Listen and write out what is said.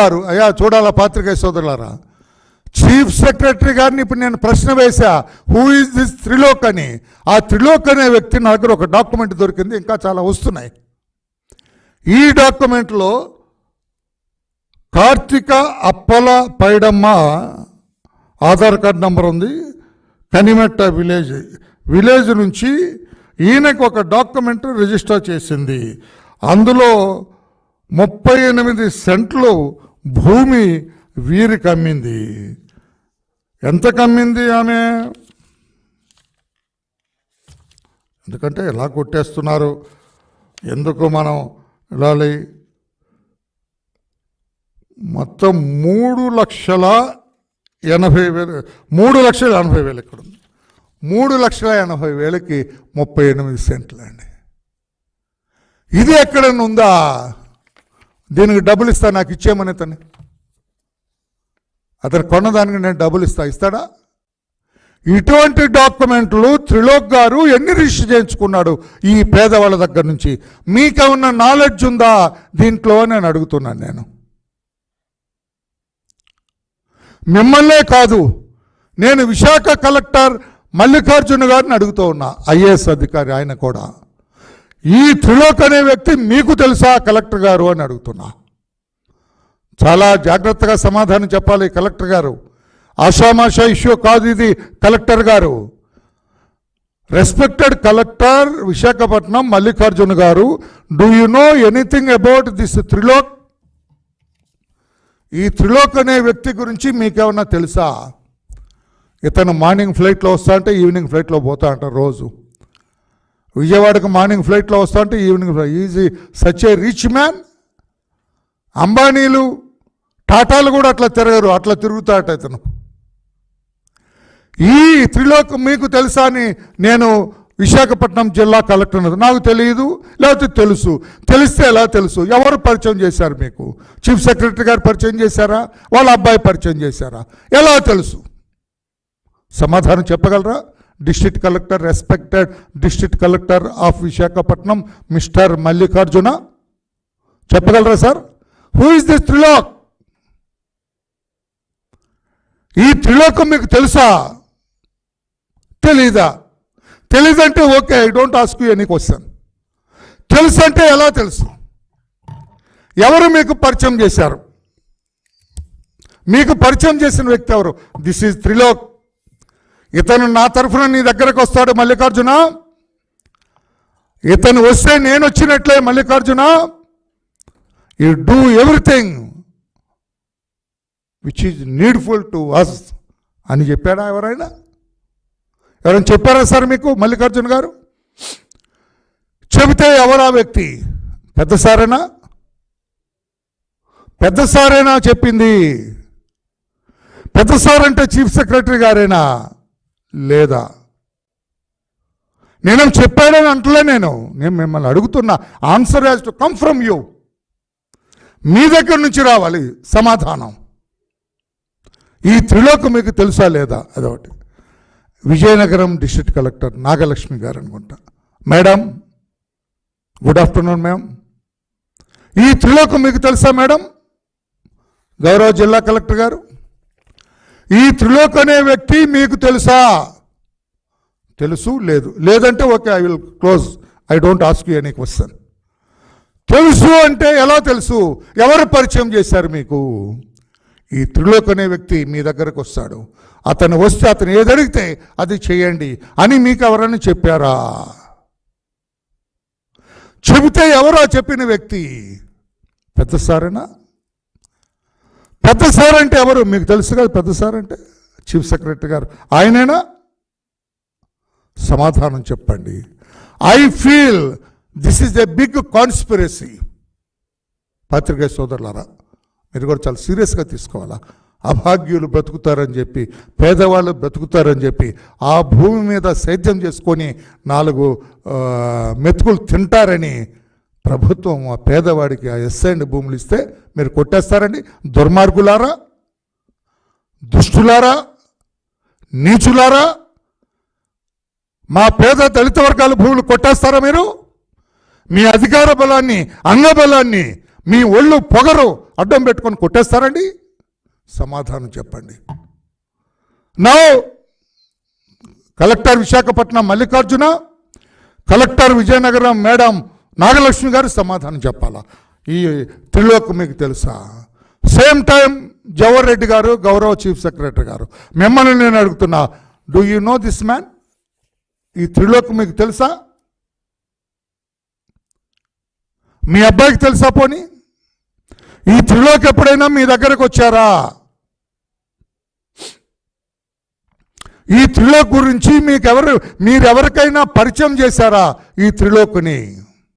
గారు అయ్యా చూడాలా పాత్రికేయ సోదరులారా? చీఫ్ సెక్రటరీ గారిని ఇప్పుడు నేను ప్రశ్న వేశా. హూ ఇస్ దిస్ త్రిలోక్ అని? ఆ త్రిలోక్ అనే వ్యక్తి నా దగ్గర ఒక డాక్యుమెంట్ దొరికింది ఇంకా చాలా వస్తున్నాయి. ఈ డాక్యుమెంట్లో కార్తీక అప్పల పైడమ్మ ఆధార్ కార్డ్ నంబర్ ఉంది. కనిమెట్ట విలేజ్ విలేజ్ నుంచి ఈయనకు ఒక డాక్యుమెంట్ రిజిస్టర్ చేసింది. అందులో ముప్పై ఎనిమిది సెంట్లు భూమి వీరికి అమ్మింది ఎంత కమ్మింది ఆమె? ఎందుకంటే ఎలా కొట్టేస్తున్నారు? ఎందుకు మనం వెళ్ళాలి? మొత్తం మూడు లక్షల ఎనభై వేలు మూడు లక్షల ఎనభై వేలు ఇక్కడ ఉంది. మూడు లక్షల ఎనభై వేలకి ముప్పై ఎనిమిది సెంట్లు అండి ఇది ఎక్కడన్నా ఉందా? దీనికి డబ్బులు ఇస్తా నాకు ఇచ్చేయమని అతన్ని అతను కొన్నదానికి నేను డబ్బులు ఇస్తా ఇస్తాడా? ఇటువంటి డాక్యుమెంట్లు త్రిలోక్ గారు ఎన్ని రిజిస్టర్ చేయించుకున్నాడు ఈ పేదవాళ్ళ దగ్గర నుంచి? మీకేమన్నా నాలెడ్జ్ ఉందా? దీంట్లో నేను అడుగుతున్నాను నేను. మిమ్మల్నే కాదు నేను విశాఖ కలెక్టర్ మల్లికార్జున గారిని అడుగుతూ ఉన్నా ఐఏఎస్ అధికారి ఆయన కూడా. ఈ త్రిలోక్ అనే వ్యక్తి మీకు తెలుసా కలెక్టర్ గారు? అని అడుగుతున్నా. చాలా జాగ్రత్తగా సమాధానం చెప్పాలి కలెక్టర్ గారు. ఆషామాషా ఇష్యూ కాదు ఇది కలెక్టర్ గారు. Respected collector Visakhapatnam Mallikarjuna garu do you know anything about this Trilok? ఈ త్రిలోక్ అనే వ్యక్తి గురించి మీకేమన్నా తెలుసా? ఇతను మార్నింగ్ ఫ్లైట్లో వస్తా అంటే ఈవినింగ్ ఫ్లైట్లో పోతా అంట రోజు. విజయవాడకు మార్నింగ్ ఫ్లైట్లో వస్తా అంటే evening flight is he such a rich man అంబానీలు టాటాలు కూడా అట్లా తిరగరు అట్లా తిరుగుతాట ఇతను. ఈ త్రిలోక్ మీకు తెలుసా అని నేను విశాఖపట్నం జిల్లా కలెక్టర్ నాకు తెలియదు లేకపోతే తెలుసు. తెలిస్తే ఎలా తెలుసు? ఎవరు పరిచయం చేశారు మీకు? చీఫ్ సెక్రటరీ గారు పరిచయం చేశారా? వాళ్ళ అబ్బాయి పరిచయం చేశారా? ఎలా తెలుసు? సమాధానం చెప్పగలరా? District collector respected district collector of Visakhapatnam mister Mallikarjuna. చెప్పగలరా sir? Who is this Trilok ఈ త్రిలోకం మీకు తెలుసా? తెలీదా? తెలీదంటే okay I don't ask you any question తెలుసు అంటే ఎలా తెలుసు? ఎవరు మీకు పరిచయం చేశారు? మీకు పరిచయం చేసిన వ్యక్తి ఎవరు? దిస్ ఈజ్ త్రిలోక్ ఇతను నా తరఫున నీ దగ్గరకు వస్తాడు మల్లికార్జున. ఇతను వస్తే నేను వచ్చినట్లే Mallikarjuna. You do everything which is needful to us అని చెప్పాడా ఎవరైనా? ఎవరైనా చెప్పారా సార్ మీకు మల్లికార్జున గారు? చెబితే ఎవరా వ్యక్తి? పెద్ద సారేనా? పెద్ద సారేనా చెప్పింది? పెద్ద సార్ అంటే చీఫ్ సెక్రటరీ గారేనా? లేదా? నేనేం చెప్పాడని అంటలే నేను. నేను మిమ్మల్ని అడుగుతున్నా. Answer has to come from you మీ దగ్గర నుంచి రావాలి సమాధానం. ఈ త్రిలోకం మీకు తెలుసా లేదా? అదొకటి. విజయనగరం డిస్ట్రిక్ట్ కలెక్టర్ నాగలక్ష్మి గారు అనుకుంటా. Madam good afternoon ma'am. ఈ త్రిలోకం మీకు తెలుసా మేడం? గౌరవ జిల్లా కలెక్టర్ గారు. ఈ త్రిలోక్ అనే వ్యక్తి మీకు తెలుసా? తెలుసు లేదు. లేదంటే okay I will close I don't ask you any question తెలుసు అంటే ఎలా తెలుసు? ఎవరు పరిచయం చేశారు మీకు? ఈ త్రిలోక్ అనే వ్యక్తి మీ దగ్గరకు వస్తాడు. అతను వస్తే అతను ఏది అది చేయండి అని మీకు ఎవరైనా చెప్పారా? చెబితే ఎవరో చెప్పిన వ్యక్తి? పెద్ద సారేనా? పెద్ద సార్ అంటే ఎవరు? మీకు తెలుసు కదా పెద్ద సార్ అంటే చీఫ్ సెక్రటరీ గారు. ఆయనైనా? సమాధానం చెప్పండి. I feel this is a big conspiracy. పత్రికా సోదరులారా మీరు కూడా చాలా సీరియస్గా తీసుకోవాలా? అభాగ్యులు బ్రతుకుతారని చెప్పి పేదవాళ్ళు బ్రతుకుతారని చెప్పి ఆ భూమి మీద సేద్యం చేసుకొని నాలుగు మెతుకులు తింటారని ప్రభుత్వం ఆ పేదవాడికి ఆ ఎస్ఐండ్ భూములు ఇస్తే మీరు కొట్టేస్తారండి. దుర్మార్గులారా? దుష్టులారా? నీచులారా? మా పేద దళిత వర్గాల భూములు కొట్టేస్తారా మీరు? మీ అధికార బలాన్ని అంగబలాన్ని మీ ఒళ్ళు పొగరు అడ్డం పెట్టుకొని కొట్టేస్తారండి. సమాధానం చెప్పండి. నా collector Visakhapatnam Mallikarjuna collector Vizianagaram madam Nagalakshmi garu సమాధానం చెప్పాలా? ఈ త్రిలోక్ మీకు తెలుసా? సేమ్ టైం జవహర్ రెడ్డి గారు గౌరవ చీఫ్ సెక్రటరీ గారు. మిమ్మల్ని నేను అడుగుతున్నా do you know this man ఈ త్రిలోక్ మీకు తెలుసా? మీ అబ్బాయికి తెలుసా పోనీ? ఈ త్రిలోక్ ఎప్పుడైనా మీ దగ్గరకు వచ్చారా? ఈ త్రిలోక్ గురించి మీకెవరు మీరెవరికైనా పరిచయం చేశారా ఈ త్రిలోకుని?